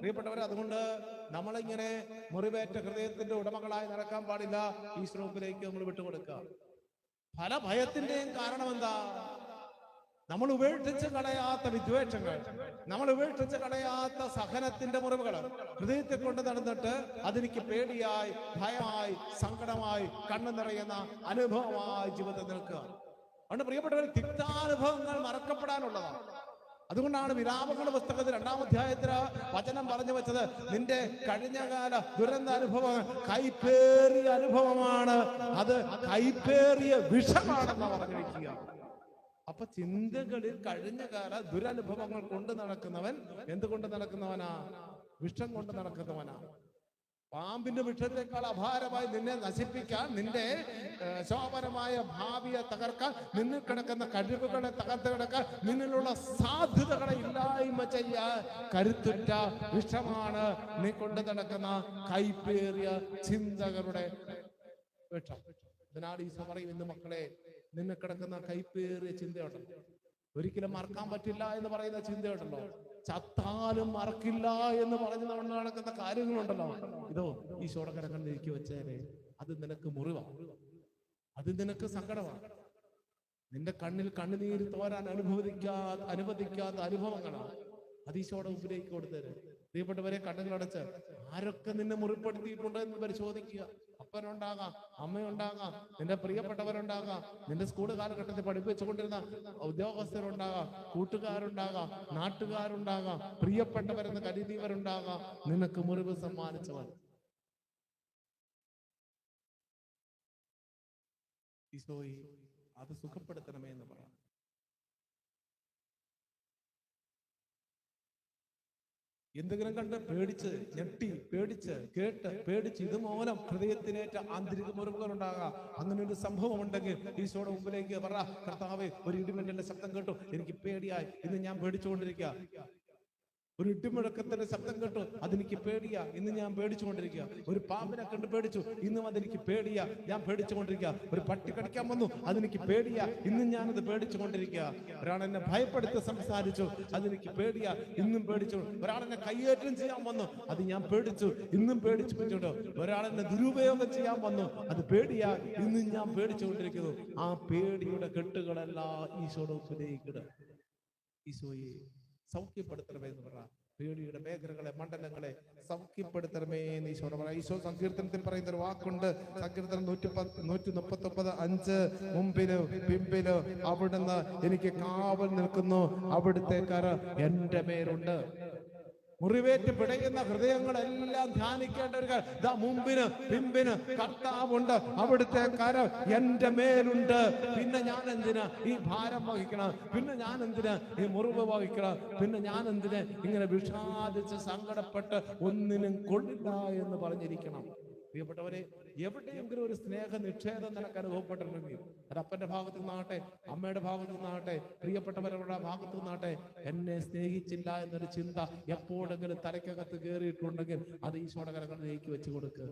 പ്രിയപ്പെട്ടവരെ അതുകൊണ്ട് നമ്മളിങ്ങനെ മുറിവേറ്റ ഹൃദയത്തിന്റെ ഉടമകളായി നടക്കാൻ പാടില്ല. ഈ ശ്ലോകത്തിലേക്ക് നമ്മൾ വിട്ടുകൊടുക്കുക. പല ഭയത്തിന്റെയും കാരണം എന്താ? നമ്മൾ ഉപേക്ഷിച്ച് കളയാത്ത വിദ്വേഷങ്ങൾ നമ്മൾ ഉപേക്ഷിച്ച് കളയാത്ത സഹനത്തിന്റെ മുറിവുകൾ ഹൃദയത്തെ കൊണ്ട് നടന്നിട്ട് അതെനിക്ക് പേടിയായി ഭയമായി സങ്കടമായി കണ്ണു നിറയുന്ന അനുഭവമായി ജീവിതത്തിൽ നിൽക്കുക. അതുകൊണ്ട് പ്രിയപ്പെട്ടവർ തിക്താനുഭവങ്ങൾ മറക്കപ്പെടാനുള്ളതാണ്. അതുകൊണ്ടാണ് വിരാമങ്ങളുടെ പുസ്തകത്തിൽ രണ്ടാം അധ്യായത്തിൽ വചനം പറഞ്ഞു വെച്ചത്. നിന്റെ കഴിഞ്ഞകാല ദുരന്ത അനുഭവം കൈപ്പേറിയ അനുഭവമാണ്. അത് കൈപ്പേറിയ വിഷമാണെന്ന് പറഞ്ഞിരിക്കുക. അപ്പൊ ചിന്തകളിൽ കഴിഞ്ഞകാല ദുരനുഭവങ്ങൾ കൊണ്ട് നടക്കുന്നവൻ എന്തുകൊണ്ട് നടക്കുന്നവനാ? വിഷം കൊണ്ട് നടക്കുന്നവനാ. പാമ്പിന്റെ വിഷത്തേക്കാൾ അഭാരമായി നിന്നെ നശിപ്പിക്കാൻ നിന്റെ ശോഭനമായ ഭാവിയെ തകർക്കാൻ നിന്നിൽ കിടക്കുന്ന കഴിവുകളെ തകർത്ത് കിടക്കാൻ നിന്നിലുള്ള സാധ്യതകളെ ഇല്ലായ്മ ചെയ്യാൻ കരുത്തുറ്റ വിഷമാണ് നീ കൊണ്ടു നടക്കുന്ന കൈപ്പേറിയ ചിന്തകളുടെ വിഷം. ഇതിനാണ് ഈ പറയും ഇന്ന് മക്കളെ നിന്നെ കിടക്കുന്ന കൈപ്പേറിയ ചിന്തയുണ്ടല്ലോ. ഒരിക്കലും മറക്കാൻ പറ്റില്ല എന്ന് പറയുന്ന ചിന്തയുണ്ടല്ലോ. ചത്താലും മറക്കില്ല എന്ന് പറഞ്ഞ് നമ്മൾ നടക്കുന്ന കാര്യങ്ങളുണ്ടല്ലോ. ഇതോ ഈശോടെ കിടക്കുന്ന ഇരിക്കു വെച്ചേനെ. അത് നിനക്ക് മുറിവാണ് അത് നിനക്ക് സങ്കടമാണ് നിന്റെ കണ്ണിൽ കണ്ണുനീര് തോരാൻ അനുഭവിക്കാത്ത അനുവദിക്കാത്ത അനുഭവങ്ങളാണ് അത് ഈശോടെ ഉപരേക്ക് കൊടുത്തത് പ്രിയപ്പെട്ടവരെ കണ്ണുകളടച്ച് ആരൊക്കെ നിന്നെ മുറിപ്പെടുത്തിയിട്ടുണ്ട് എന്ന് പരിശോധിക്കുക. അപ്പനുണ്ടാകാം അമ്മയുണ്ടാകാം നിന്റെ പ്രിയപ്പെട്ടവരുണ്ടാകാം നിന്റെ സ്കൂൾ കാലഘട്ടത്തിൽ പഠിപ്പിച്ചുകൊണ്ടിരുന്ന ഉദ്യോഗസ്ഥരുണ്ടാകാം കൂട്ടുകാരുണ്ടാകാം നാട്ടുകാരുണ്ടാകാം പ്രിയപ്പെട്ടവരെന്ന് കരുതിയവരുണ്ടാകാം. നിനക്ക് മുറിവ് സമ്മാനിച്ചവർ അത് സുഖപ്പെടുത്തണമേ എന്ന് പറയാം. എന്തെങ്കിലും കണ്ട് പേടിച്ച് ഞെട്ടി പേടിച്ച് കേട്ട് പേടിച്ച് ഇത് മൂലം ഹൃദയത്തിനേറ്റ ആന്തരിക മുറിവുകൾ ഉണ്ടാകാം അങ്ങനെ ഒരു സംഭവം ഉണ്ടെങ്കിൽ ഈശോയുടെ മുമ്പിലേക്ക് പറ കർത്താവേ ഒരു ഇടിമിന്നലിന്റെ ശബ്ദം കേട്ടു. എനിക്ക് പേടിയായി. ഇന്ന് ഞാൻ പേടിച്ചുകൊണ്ടിരിക്കുക. ഒരു ഇടിമുഴക്കത്തിന്റെ ശബ്ദം കേട്ടു. അതെനിക്ക് പേടിയാ. ഇന്ന് ഞാൻ പേടിച്ചുകൊണ്ടിരിക്കുക. ഒരു പാമ്പിനെ കണ്ട് പേടിച്ചു. ഇന്നും അതെനിക്ക് പേടിയാ. ഞാൻ പേടിച്ചുകൊണ്ടിരിക്കുക. ഒരു പട്ടി കടിക്കാൻ വന്നു. അതെനിക്ക് പേടിയാ. ഇന്നും ഞാനത് പേടിച്ചുകൊണ്ടിരിക്കുക. ഒരാൾ എന്നെ ഭയപ്പെടുത്തി സംസാരിച്ചു. അതെനിക്ക് പേടിയാ. ഇന്നും പേടിച്ചു. ഒരാൾ എന്നെ കയ്യേറ്റം ചെയ്യാൻ വന്നു. അത് ഞാൻ പേടിച്ചു. ഇന്നും പേടിച്ചു വെച്ചോട്ടോ ഒരാൾ എന്നെ ദുരുപയോഗം ചെയ്യാൻ വന്നു. അത് പേടിയാ. ഇന്നും ഞാൻ പേടിച്ചുകൊണ്ടിരിക്കുന്നു. ആ പേടിയുടെ കെട്ടുകളെല്ലാം ഈശോയുടെ ഉപയോഗിക്കുക ഈശോയെ. സൗഖ്യപ്പെടുത്തണമേ എന്ന് പറ പേടിയുടെ മേഖലകളെ മണ്ഡലങ്ങളെ സൗഖ്യപ്പെടുത്തണമേ എന്ന് ഈശോ പറ ഈശോ സങ്കീർത്തനത്തിൽ പറയുന്ന ഒരു വാക്കുണ്ട്. സങ്കീർത്തനം നൂറ്റി നൂറ്റി മുപ്പത്തി ഒമ്പത് അഞ്ച്. മുമ്പിൽ പിമ്പിൽ അവിടുന്ന് എനിക്ക് കാവൽ നിൽക്കുന്നു. അവിടുത്തെ കര എന്റെ മേലുണ്ട്. മുറിവേറ്റ് പിടയുന്ന ഹൃദയങ്ങളെല്ലാം ധ്യാനിക്കേണ്ട ഒരു ദാ മുമ്പിന് പിമ്പിന് കർത്താവുണ്ട്. അവിടുത്തെ കരം എന്റെ മേലുണ്ട്. പിന്നെ ഞാൻ എന്തിനാ ഈ ഭാരം വഹിക്കണം? പിന്നെ ഞാൻ എന്തിനാ ഈ മുറിവ് വഹിക്കണം? പിന്നെ ഞാൻ എന്തിനാ ഇങ്ങനെ വിഷാദിച്ച് സങ്കടപ്പെട്ട് ഒന്നിനും കൊള്ളില്ല എന്ന് പറഞ്ഞിരിക്കണം. പ്രിയപ്പെട്ടവരെ എവിടെയെങ്കിലും ഒരു സ്നേഹ നിക്ഷേപം നിനക്ക് അനുഭവപ്പെട്ടിട്ടുണ്ടെങ്കിൽ അത് അപ്പന്റെ ഭാഗത്തു നിന്നാകട്ടെ അമ്മയുടെ ഭാഗത്തു നിന്നാകട്ടെ പ്രിയപ്പെട്ടവരുടെ ഭാഗത്തു നിന്നാകട്ടെ എന്നെ സ്നേഹിച്ചില്ല എന്നൊരു ചിന്ത എപ്പോഴെങ്കിലും തലയ്ക്കകത്ത് കയറിയിട്ടുണ്ടെങ്കിൽ അത് ഈശോയുടെ കരങ്ങളിലേക്ക് വെച്ചു കൊടുക്കുക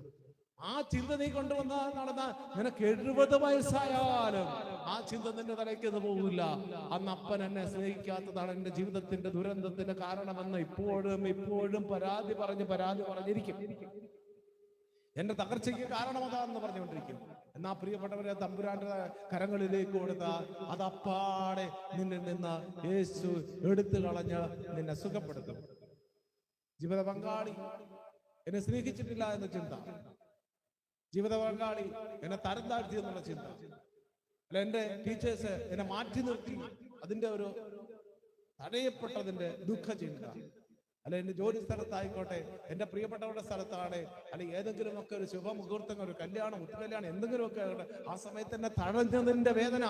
ആ ചിന്ത നീ കൊണ്ടുവന്ന നടന്ന നിനക്ക് എഴുപത് വയസ്സായാലും ആ ചിന്ത നിന്റെ തലയ്ക്ക് ഇത് പോകില്ല അന്ന് അപ്പൻ എന്നെ സ്നേഹിക്കാത്തതാണ് എന്റെ ജീവിതത്തിന്റെ ദുരന്തത്തിന്റെ കാരണമെന്ന് ഇപ്പോഴും ഇപ്പോഴും പരാതി പറഞ്ഞ് പരാതി പറഞ്ഞിരിക്കും എന്റെ തകർച്ചയ്ക്ക് കാരണമതാന്ന് പറഞ്ഞുകൊണ്ടിരിക്കും. എന്നാ പ്രിയപ്പെട്ടവരെ തമ്പുരാന്റെ കരങ്ങളിലേക്ക് കൊടുത്ത അതപ്പാടെ നിന്നിൽ നിന്ന് യേശു എടുത്തു കളഞ്ഞ് നിന്നെ സുഖപ്പെടുത്തും. ജീവിത പങ്കാളി എന്നെ സ്നേഹിച്ചിട്ടില്ല എന്ന ചിന്ത. ജീവിത പങ്കാളി എന്നെ തരം താഴ്ത്തി എന്നുള്ള ചിന്ത. അല്ല എന്റെ ടീച്ചേഴ്സ് എന്നെ മാറ്റി നിർത്തി. അതിന്റെ ഒരു തടയപ്പെട്ടതിന്റെ ദുഃഖചിന്ത. അല്ല എന്റെ ജോലി സ്ഥലത്തായിക്കോട്ടെ എന്റെ പ്രിയപ്പെട്ടവരുടെ സ്ഥലത്താണ് അല്ലെ ഏതെങ്കിലും ഒക്കെ ഒരു ശുഭമുഹൂർത്തങ്ങൾ ഒരു കല്യാണം മുത്തുകല്യാണം എന്തെങ്കിലും ഒക്കെ ആകട്ടെ ആ സമയത്ത് തന്നെ തഴഞ്ഞതിന്റെ വേദന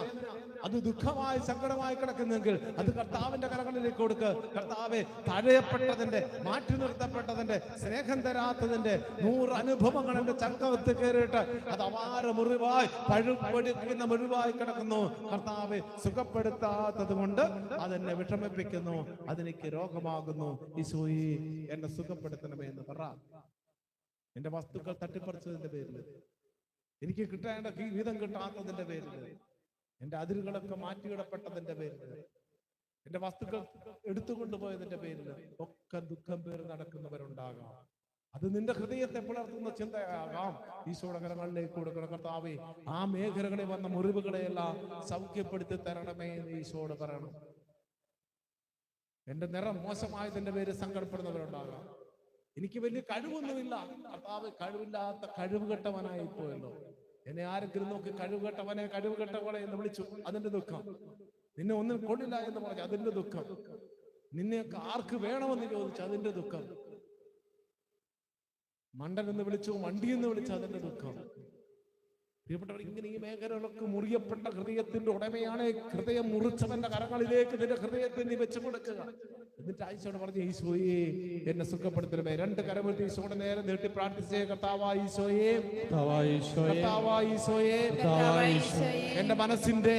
അത് ദുഃഖമായി സങ്കടമായി കിടക്കുന്നെങ്കിൽ അത് കർത്താവിന്റെ കരങ്ങളിലേക്ക് കൊടുക്ക്. കർത്താവെ തഴയപ്പെട്ടതിന്റെ മാറ്റി നിർത്തപ്പെട്ടതിന്റെ സ്നേഹം തരാത്തതിന്റെ നൂറ് അനുഭവങ്ങൾ എന്റെ ചങ്കത്ത് കയറിയിട്ട് അത് അപാര മുറിവായി പഴുപൊടിക്കുന്ന മുറിവായി കിടക്കുന്നു. കർത്താവെ സുഖപ്പെടുത്താത്തത് കൊണ്ട് അതെന്നെ വിഷമിപ്പിക്കുന്നു അതെനിക്ക് രോഗമാകുന്നു. ഈശോയെ എന്നെ സുഖപ്പെടുത്തണമേ എന്ന് പറ. എന്റെ വസ്തുക്കൾ തട്ടിപ്പറിച്ചതിന്റെ പേരിൽ എനിക്ക് കിട്ടേണ്ട വീതം കിട്ടാത്തതിന്റെ പേരിൽ എന്റെ അതിരുകളൊക്കെ മാറ്റിയിടപ്പെട്ടതിന്റെ പേരിൽ എന്റെ വസ്തുക്കൾ എടുത്തുകൊണ്ടുപോയതിന്റെ പേരിൽ ഒക്കെ ദുഃഖം പേര് നടക്കുന്നവരുണ്ടാകാം. അത് നിന്റെ ഹൃദയത്തെ പുലർത്തുന്ന ചിന്തയാകാം. ഈശോയുടെ കരങ്ങളിലേക്ക് കൊടുക്കണം കർത്താവേ. ആ മേഖലകളിൽ വന്ന മുറിവുകളെയെല്ലാം സൗഖ്യപ്പെടുത്തി തരണമേ എന്ന് ഈശോട് പറയണം. എന്റെ നിറം മോശമായതിന്റെ പേര് സങ്കടപ്പെടുന്നവരുണ്ടാകാം. എനിക്ക് വലിയ കഴിവൊന്നുമില്ല. കർത്താവ് കഴിവില്ലാത്ത കഴിവുകെട്ടവനായി പോയല്ലോ എന്നെ ആരെങ്കിലും നോക്കി കഴിവ് കെട്ടവനെ കഴിവ് കെട്ടവളെ എന്ന് വിളിച്ചു അതിന്റെ ദുഃഖം. നിന്നെ ഒന്നും കൊള്ളില്ല എന്ന് പറഞ്ഞു അതിന്റെ ദുഃഖം. നിന്നെ ആർക്ക് വേണമെന്ന് ചോദിച്ചു അതിന്റെ ദുഃഖം. മണ്ടൻ എന്ന് വിളിച്ചു വണ്ടി എന്ന് വിളിച്ചു അതിന്റെ ദുഃഖം. പ്രിയപ്പെട്ടവർ ഇങ്ങനെ ഈ മേഖലകളൊക്കെ മുറിയപ്പെട്ട ഹൃദയത്തിന്റെ ഉടമയാണ് ഹൃദയം മുറിച്ചവന്റെ കരങ്ങളിലേക്ക് നിന്റെ ഹൃദയത്തെ നീ വെച്ചു കൊടുക്കുക. എന്നിട്ട് ആയിശോട് പറഞ്ഞു ഈശോയെ എന്നെ സുഖപ്പെടുത്തണമേ രണ്ട് കരമുറ്റി ഈശോയുടെ നേരെ നീട്ടി പ്രാർത്ഥിച്ചേ കർത്താവായിശോയെ എന്റെ മനസ്സിന്റെ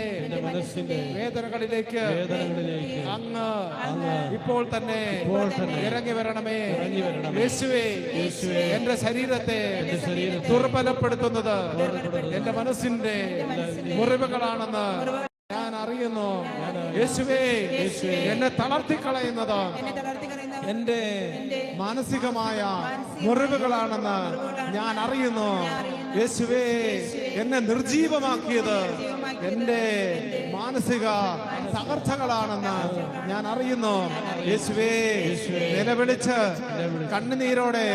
വേദനകളിലേക്ക് അങ്ങ് ഇപ്പോൾ തന്നെ ഇറങ്ങി വരണമേ. യേശുവേ എന്റെ ശരീരത്തെ ദുർബലപ്പെടുത്തുന്നത് എന്റെ മനസ്സിന്റെ മുറിവുകളാണെന്ന് അറിയുന്നു. യേശുവേ എന്നെ തളർത്തിക്കളയുന്നത് എന്റെ മാനസികമായ മുറിവുകളാണെന്ന് ഞാൻ അറിയുന്നു. യേശുവേ. എന്നെ നിർജീവമാക്കിയത് എന്റെ മാനസിക തകർച്ചകളാണെന്ന് ഞാൻ അറിയുന്നു. യേശുവേ നിലവിളിച്ച് കണ്ണുനീരോടെ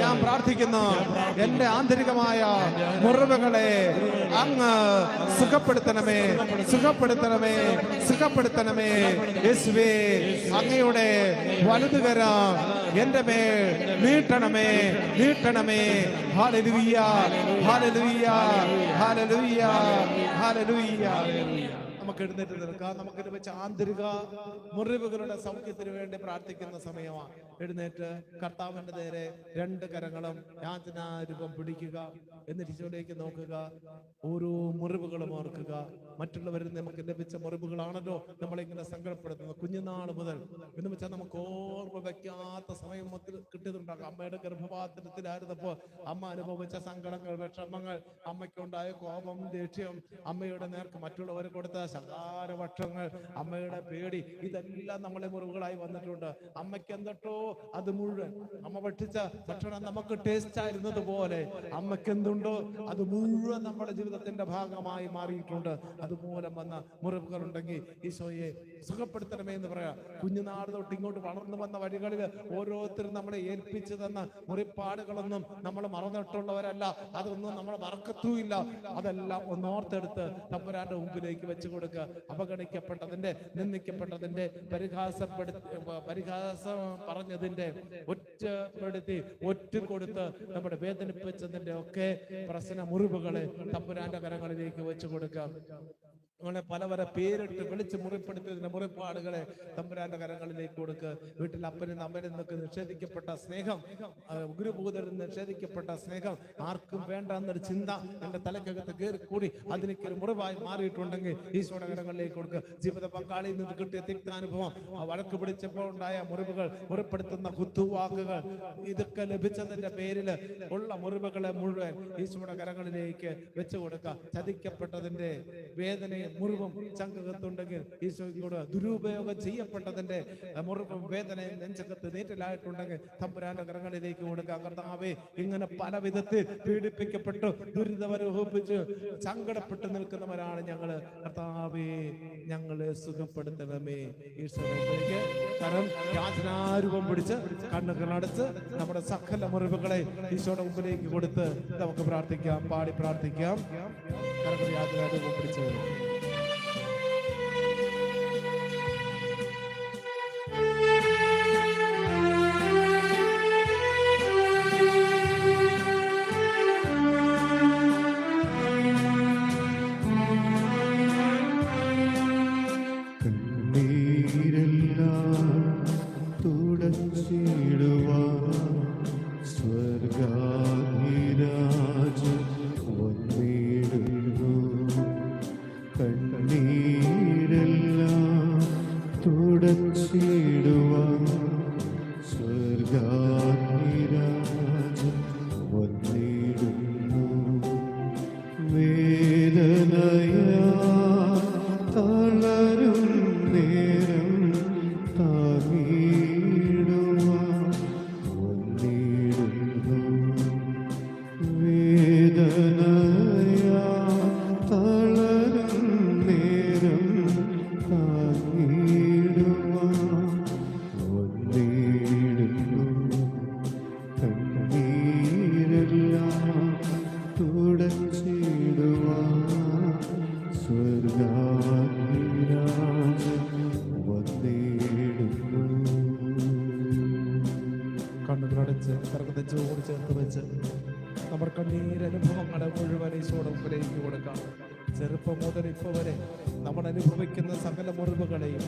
ഞാൻ പ്രാർത്ഥിക്കുന്നു. എന്റെ ആന്തരികമായ മുറിവുകളെ അങ്ങ് സുഖപ്പെടുത്തണമേ സുഖപ്പെടുത്തണമേ. സുഖപ്പെടുത്തണമേ യേശുവേ അങ്ങയുടെ വലുതുകര എന്റെ മേൽ നീട്ടണമേ നീട്ടണമേ. ഹാലലുയ്യ ഹാലലുയ്യ നമുക്ക് എഴുന്നേറ്റ് നിൽക്കാം. നമുക്ക് വെച്ച് ആന്തരിക മുറിവുകളുടെ സൗഖ്യത്തിന് വേണ്ടി പ്രാർത്ഥിക്കുന്ന സമയമാണ്. എഴുന്നേറ്റ് കർത്താവിന്റെ നേരെ രണ്ട് കരങ്ങളും യാതനാരൂപം പിടിക്കുക. എന്നിട്ട് ഈശോയിലേക്ക് നോക്കുക. ഓരോ മുറിവുകളും ഓർക്കുക. മറ്റുള്ളവരിൽ നമുക്ക് ലഭിച്ച മുറിവുകളാണല്ലോ നമ്മളിങ്ങനെ സങ്കടപ്പെടുത്തുന്നത്. കുഞ്ഞുനാൾ മുതൽ. എന്ന് വെച്ചാൽ നമുക്ക് ഓർമ്മ വെക്കാത്ത സമയം കിട്ടിയതുണ്ടാകും. അമ്മയുടെ ഗർഭപാത്രത്തിലായിരുന്നപ്പോ അമ്മ അനുഭവിച്ച സങ്കടങ്ങൾ വിഷമങ്ങൾ അമ്മയ്ക്കുണ്ടായ കോപം ദേഷ്യം അമ്മയുടെ നേർക്ക് മറ്റുള്ളവർ കൊടുത്ത ശകാരപക്ഷങ്ങൾ അമ്മയുടെ പേടി ഇതെല്ലാം നമ്മളെ മുറിവുകളായി വന്നിട്ടുണ്ട്. അമ്മയ്ക്ക് എന്തൊട്ടോ അത് മുഴുവൻ അമ്മ ഭക്ഷിച്ച ഭക്ഷണം നമുക്ക് ടേസ്റ്റ് ആയിരുന്നത് പോലെ അമ്മയ്ക്ക് എന്തുണ്ടോ അത് മുഴുവൻ നമ്മുടെ ജീവിതത്തിന്റെ ഭാഗമായി മാറിയിട്ടുണ്ട്. അതുമൂലം വന്ന മുറിവുകൾ ഉണ്ടെങ്കിൽ ഈശോയെ സുഖപ്പെടുത്തണമേ എന്ന് പറയാം. കുഞ്ഞുനാട് തൊട്ട് ഇങ്ങോട്ട് വളർന്നു വന്ന വഴികളിൽ ഓരോരുത്തരും നമ്മളെ ഏൽപ്പിച്ചു തന്ന മുറിപ്പാടുകളൊന്നും നമ്മൾ മറന്നിട്ടുള്ളവരല്ല. അതൊന്നും നമ്മൾ മറക്കത്തുമില്ല. അതെല്ലാം ഒന്നോർത്തെടുത്ത് തമ്പുരാന്റെ മുമ്പിലേക്ക് വെച്ചു കൊടുക്കുക. അവഗണിക്കപ്പെട്ടതിന്റെ നിന്ദിക്കപ്പെട്ടതിന്റെ പരിഹാസപ്പെടുത്തി പരിഹാസം പറഞ്ഞതിന്റെ ഒറ്റപ്പെടുത്തി ഒറ്റ കൊടുത്ത് നമ്മുടെ വേദനിപ്പിച്ചതിന്റെ ഒക്കെ പ്രശ്ന മുറിവുകളെ തമ്പുരാന്റെ കരങ്ങളിലേക്ക് വെച്ചു കൊടുക്കാം അങ്ങനെ പല പല പേരിട്ട് വിളിച്ച് മുറിപ്പെടുത്തിയതിന്റെ മുറിപ്പാടുകളെ തമ്പുരാന്റെ കരങ്ങളിലേക്ക് കൊടുക്ക്. വീട്ടിൽ അപ്പനും അമ്മനും നിന്നൊക്കെ നിഷേധിക്കപ്പെട്ട സ്നേഹം ഗുരുഭൂതരിൽ നിഷേധിക്കപ്പെട്ട സ്നേഹം ആർക്കും വേണ്ട എന്നൊരു ചിന്ത എന്റെ തലക്കകത്ത് കയറി കൂടി ഒരു മുറിവായി മാറിയിട്ടുണ്ടെങ്കിൽ ഈശോയുടെ കരങ്ങളിലേക്ക് കൊടുക്കുക ജീവിത പങ്കാളിയിൽ നിന്ന് കിട്ടിയ തിക്താനുഭവം വഴക്ക് പിടിച്ചപ്പോൾ ഉണ്ടായ മുറിവുകൾ മുറിപ്പെടുത്തുന്ന കുത്തുവാക്കുകൾ ഇതൊക്കെ ലഭിച്ചതിന്റെ പേരിൽ ഉള്ള മുറിവുകളെ മുഴുവൻ ഈശോയുടെ കരങ്ങളിലേക്ക് വെച്ചു കൊടുക്കുക ചതിക്കപ്പെട്ടതിന്റെ വേദനയും മുറിവും ചങ്കകത്തുണ്ടെങ്കിൽ ഈശോയ്ക്കോട് ദുരുപയോഗം ചെയ്യപ്പെട്ടതിന്റെ മുറിവും വേദനയും നെഞ്ചകത്ത് നീറ്റലായിട്ടുണ്ടെങ്കിൽ തമ്പുരാന്റെ കരങ്ങളിലേക്ക് കൊടുക്കുക. കർത്താവേ ഇങ്ങനെ പല വിധത്തിൽ പീഡിപ്പിക്കപ്പെട്ടു ദുരിതമനുഭവിപ്പിച്ച് സങ്കടപ്പെട്ട് നിൽക്കുന്നവരാണ് ഞങ്ങൾ. കർത്താവേ ഞങ്ങളെ സുഖപ്പെടുത്തണമേ. ഈശോയിലേക്ക് കരം യാചനാരൂപം പിടിച്ച് കണ്ണുകൾ അടച്ച് നമ്മുടെ സകല മുറിവുകളെ ഈശോയുടെ മുമ്പിലേക്ക് കൊടുത്ത് നമുക്ക് പ്രാർത്ഥിക്കാം പാടി പ്രാർത്ഥിക്കാം. യാചനാരൂപം പിടിച്ച്. കണ്ണുകളടച്ച് കറക്കത്തച്ചോട് ചേർത്ത് വെച്ച് നമ്മുടെ കണ്ണീരനുഭവങ്ങളെ മുഴുവൻ ഈശോയുടെ മുമ്പിലേക്ക് കൊടുക്കാം. ചെറുപ്പം മുതൽ ഇപ്പോൾ വരെ നമ്മൾ അനുഭവിക്കുന്ന സകല മുറിവുകളെയും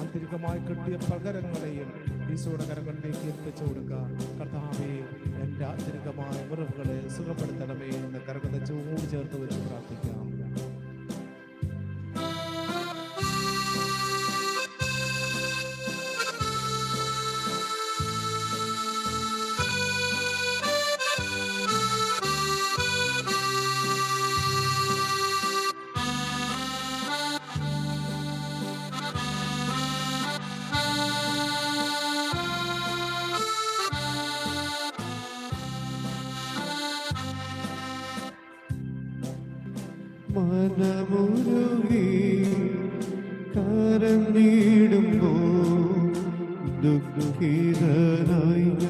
ആന്തരികമായി കിട്ടിയ പകരങ്ങളെയും ഈശോയുടെ കരങ്ങളിലേക്ക് എത്തിച്ചു കൊടുക്കുക കർത്താവേ എന്റെ ആന്തരികമായ മുറിവുകളെ സുഖപ്പെടുത്തണമേ എന്ന് കരകത്തച്ചോട് ചേർത്ത് വെച്ച് പ്രാർത്ഥിക്കാം. മനമുരുകി കരഞ്ഞിടുമ്പോ ദുഃഖിതനായി ഞാൻ